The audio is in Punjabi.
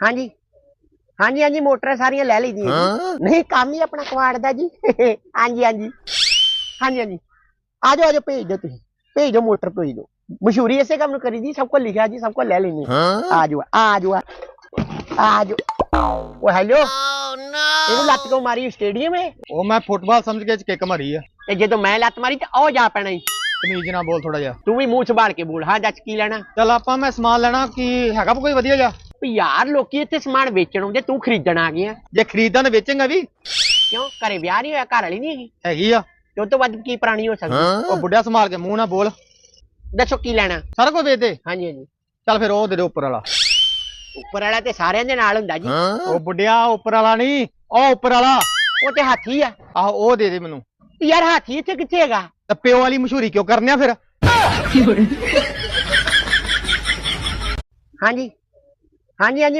ਹਾਂਜੀ। ਹਾਂਜੀ ਹਾਂਜੀ ਮੋਟਰਾਂ ਸਾਰੀਆਂ ਲੈ ਲਈਆਂ ਜੀ। ਨਹੀਂ ਕੰਮ ਹੀ ਆਪਣਾ ਕਵਾੜ ਦਾ ਜੀ। ਹਾਂਜੀ ਹਾਂਜੀ। ਹਾਂਜੀ ਹਾਂਜੀ। ਆ ਜਾਓ ਆ ਜਾਓ ਭੇਜ ਦਿਓ ਤੁਸੀਂ। ਭੇਜ ਦਿਓ ਮੋਟਰ ਭੇਜ ਦਿਓ। ਮਸ਼ਹੂਰੀ ਇਸੇ ਕੰਮ ਨੂੰ ਕਰੀ ਜੀ ਸਭ ਕੋ ਲਿਖਿਆ ਜੀ ਸਭ ਕੋ ਲੈ ਲੈਣੀ ਆ ਜਾਓ ਆ ਜਾਓ ਆ ਜਾਓ। ਉਹ ਹੈਲੋ। ਇਹਨੂੰ ਲੱਤ ਕੋ ਮਾਰੀ ਸਟੇਡੀਅਮ ਹੈ ਉਹ ਮੈਂ ਫੁੱਟਬਾਲ ਸਮਝ ਕੇ ਕਿੱਕ ਮਾਰੀ ਆ। ਤੇ ਜਦੋਂ ਮੈਂ ਲੱਤ ਮਾਰੀ ਤੇ ਉਹ ਜਾ ਪੈਣਾ ਜੀ ਤਮੀਜ਼ ਨਾਲ ਬੋਲ ਥੋੜਾ ਜਿਹਾ। ਤੂੰ ਵੀ ਮੂੰਹ ਸੰਭਾਲ ਕੇ ਬੋਲ। ਹਾਂ ਜੱਜ ਕੀ ਲੈਣਾ? ਚਲ ਆਪਾਂ ਮੈਂ ਸਮਾਨ ਲੈਣਾ ਕੀ ਹੈਗਾ ਕੋਈ ਵਧੀਆ ਜਿਹਾ? ਵੀ ਯਾਰ ਲੋਕੀ ਇੱਥੇ ਸਮਾਨ ਵੇਚਣ ਆਉਂਦੇ ਤੂੰ ਖਰੀਦਣ ਆ ਗਿਆ ਜੇ ਖਰੀਦਾਂ ਤੇ ਵੇਚੇਂਗਾ ਵੀ। ਕਿਉਂ? ਘਰੇ ਵਿਆਹ ਨਹੀਂ ਹੋਇਆ ਘਰ ਵਾਲੀ ਨਹੀਂ ਹੈਗੀ? ਹੈਗੀ ਆ। ਤੇ ਉਹ ਤੋਂ ਵੱਧ ਕੀ ਪ੍ਰਾਣੀ ਹੋ ਸਕਦੀ? ਉਹ ਬੁੱਢਿਆ ਸੰਭਾਲ ਕੇ ਮੂੰਹ ਨਾਲ ਬੋਲ। ਦੱਸੋ ਕੀ ਲੈਣਾ? ਸਾਰਾ ਕੁਝ ਵੇਚ ਦੇ। ਹਾਂਜੀ ਹਾਂਜੀ। ਚੱਲ ਫਿਰ ਉਹ ਦੇ ਦੇ ਉੱਪਰ ਵਾਲਾ। ਉੱਪਰ ਵਾਲਾ ਤੇ ਸਾਰਿਆਂ ਦੇ ਨਾਲ ਹੁੰਦਾ ਜੀ। ਉਹ ਬੁੱਢਿਆ ਉੱਪਰ ਵਾਲਾ ਨਹੀਂ ਉਹ ਉੱਪਰ ਵਾਲਾ। ਉਹ ਤੇ ਹਾਥੀ ਆ। ਆਹੋ ਉਹ ਦੇ ਦੇ ਮੈਨੂੰ। ਯਾਰ ਹਾਥੀ ਇੱਥੇ ਕਿੱਥੇ ਹੈਗਾ? ਤੇ ਪਿਓ ਵਾਲੀ ਮਸ਼ਹੂਰੀ ਕਿਉਂ ਕਰਨਿਆ ਫਿਰ? ਹਾਂਜੀ। ਹਾਂਜੀ ਹਾਂਜੀ